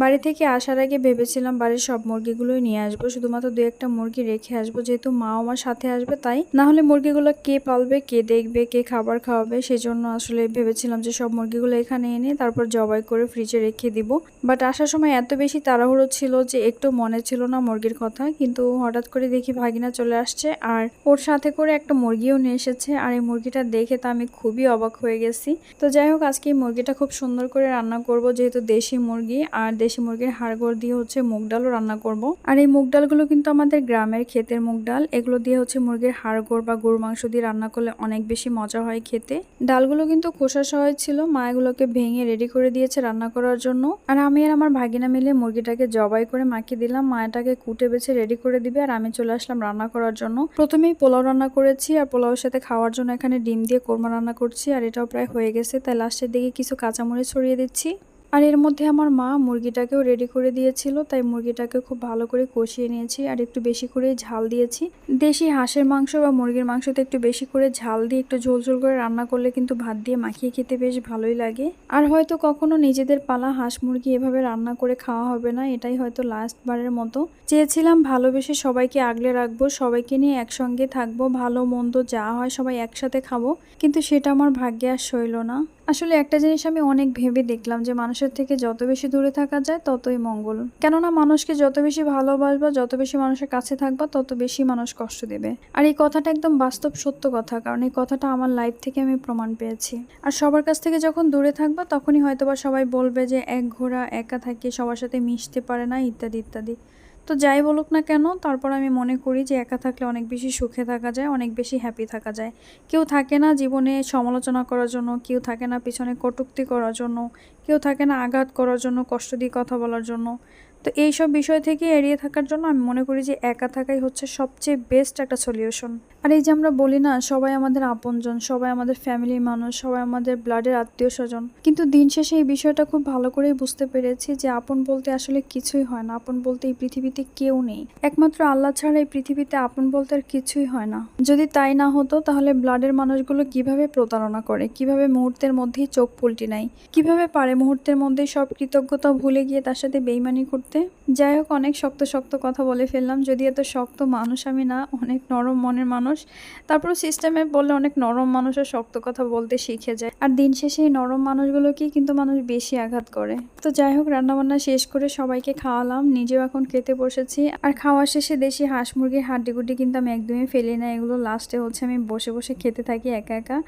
বাড়ি থেকে আসার আগে ভেবেছিলাম বাড়ির সব মুরগিগুলোই নিয়ে আসব। শুধুমাত্র দু একটা মুরগি রেখে আসব। যেহেতু মা আমার সাথে আসবে, তাই না হলে মুরগিগুলো কে পালবে, কে দেখবে, কে খাবার খাওয়াবে সেই জন্য আসলে ভেবেছিলাম যে সব মুরগিগুলো এখানে এনে তারপর জবাই করে ফ্রিজে রেখে দিব। বাট আসার সময় এত বেশি তাড়াহুড়ো ছিল যে একটু মনে ছিল না মুরগির কথা। কিন্তু হঠাৎ করে দেখি ভাগিনা চলে আসছে আর ওর সাথে করে একটা মুরগিও নিয়ে এসেছে। আর এই মুরগিটা দেখে তো আমি খুবই অবাক হয়ে গেছি। তো যাই হোক, আজকে এই মুরগিটা খুব সুন্দর করে রান্না করব, যেহেতু দেশি মুরগি। আর দেশি মুরগির হাড়গোড় দিয়ে হচ্ছে মুগ ডালও রান্না করব। আর এই মুগ ডালগুলো কিন্তু আমাদের গ্রামের ক্ষেতের মুগ ডাল। এগুলো দিয়ে হচ্ছে মুরগির হাড়গোড় বা গরু মাংস দিয়ে রান্না করলে অনেক বেশি মজা হয় খেতে। ডালগুলো কিন্তু খোসা সহায় ছিল, মা এগুলোকে ভেঙে রেডি করে দিয়েছে রান্না করার জন্য। আর আমি আর আমার ভাগিনা মিলে মুরগিটাকে জবাই করে মাখিয়ে দিলাম। মায়াটাকে কুটে বেছে রেডি করে দিবে আর আমি চলে আসলাম রান্না করার জন্য। প্রথমেই পোলাও রান্না করেছি আর পোলাওর সাথে খাওয়ার জন্য এখানে ডিম দিয়ে কোরমা রান্না করছি আর এটাও প্রায় হয়ে গেছে। তাই লাস্টের দিকে কিছু কাঁচামরিচ ছড়িয়ে দিচ্ছি। আর এর মধ্যে আমার মা মুরগিটাকেও রেডি করে দিয়েছিল, তাই মুরগিটাকে খুব ভালো করে কষিয়ে নিয়েছি আর একটু বেশি করে ঝাল দিয়েছি। দেশি হাঁসের মাংস বা মুরগির মাংসতে একটু বেশি করে ঝাল দিয়ে একটু ঝোল ঝোল করে রান্না করলে কিন্তু ভাত দিয়ে মাখিয়ে খেতে বেশ ভালোই লাগে। আর হয়তো কখনো নিজেদের পালা হাঁস মুরগি এভাবে রান্না করে খাওয়া হবে না, এটাই হয়তো লাস্ট বারের মতো। চেয়েছিলাম ভালোবেসে সবাইকে আগলে রাখব, সবাইকে নিয়ে একসঙ্গে থাকব, ভালো মন্দ যা হয় সবাই একসাথে খাব, কিন্তু সেটা আমার ভাগ্যে আর সইল না। আসলে একটা জিনিস আমি অনেক ভেবে দেখলাম যে মানুষের থেকে যত বেশি দূরে থাকা যায়, ততই মঙ্গল। কেননা মানুষকে যত বেশি ভালোবাসবা, যত বেশি মানুষের কাছে থাকবা, তত বেশি মানুষ কষ্ট দেবে। আর এই কথাটা একদম বাস্তব সত্য কথা, কারণ এই কথাটা আমার লাইফ থেকে আমি প্রমাণ পেয়েছি। আর সবার কাছ থেকে যখন দূরে থাকবা, তখনই হয়তোবা সবাই বলবে যে এক ঘোড়া একা থাকে সবার সাথে মিশতে পারে না, ইত্যাদি ইত্যাদি। তো যাই বলুক না কেন, তারপর আমি মনে করি যে একা থাকলে অনেক বেশি সুখে থাকা যায়, অনেক বেশি হ্যাপি থাকা যায়। কেউ থাকে না জীবনে সমালোচনা করার জন্য, কেউ থাকে না পিছনে কটুক্তি করার জন্য, কেউ থাকে না আঘাত করার জন্য, কষ্ট দিয়ে কথা বলার জন্য। তো এইসব বিষয় থেকে এড়িয়ে থাকার জন্য আমি মনে করি যে একা থাকাই হচ্ছে সবচেয়ে বেস্ট একটা সলিউশন আর এই যে আমরা বলি না, সবাই আমাদের আপনজন, সবাই আমাদের ফ্যামিলির মানুষ, সবাই আমাদের ব্লাডের আত্মীয় স্বজন। কিন্তু দিন শেষে এই বিষয়টা খুব ভালো করেই বুঝতে পেরেছি যে আপন বলতে আসলে কিছুই হয় না। আপন বলতে এই পৃথিবীতে কেউ নেই। একমাত্র আল্লাহ ছাড়া এই পৃথিবীতে আপন বলতে আর কিছুই হয় না। যদি তাই না হতো, তাহলে ব্লাডের মানুষগুলো কীভাবে প্রতারণা করে? কীভাবে মুহূর্তের মধ্যেই চোখ পুলটি নাই কীভাবে পারে মুহূর্তের মধ্যেই সব কৃতজ্ঞতা ভুলে গিয়ে তার সাথে বেইমানি করতে? যাই হোক, অনেক শক্ত শক্ত কথা বলে ফেললাম। যদি এত শক্ত মানুষ আমি না, অনেক নরম মনের মানুষ তারপর সিস্টেমে বললে অনেক নরম মানুষের শক্ত কথা বলতে শিখে যায়। আর দিন শেষে এই নরম মানুষগুলোকেই কিন্তু মানুষ বেশি আঘাত করে। তো যাই হোক, রান্নাবান্না শেষ করে সবাইকে খাওয়ালাম। নিজেও এখন খেতে বসেছি। আর খাওয়া শেষে দেশি হাঁস মুরগির হাড্ডিগুড্ডি কিন্তু আমি একদমই ফেলি না। এগুলো লাস্টে হচ্ছে আমি বসে বসে খেতে থাকি একা একা।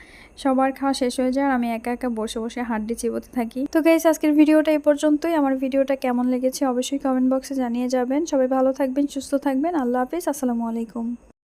সবার খাওয়া শেষ হয়ে যায় আর আমি একা একা বসে বসে হাড্ডি চিবোতে থাকি। তো গাইস আজকের ভিডিওটা এই পর্যন্তই। আমার ভিডিওটা কেমন লেগেছে অবশ্যই কমেন্ট বক্সে জানিয়ে যাবেন। সবাই ভালো থাকবেন, সুস্থ থাকবেন। আল্লাহ হাফিজ। আসসালামু আলাইকুম।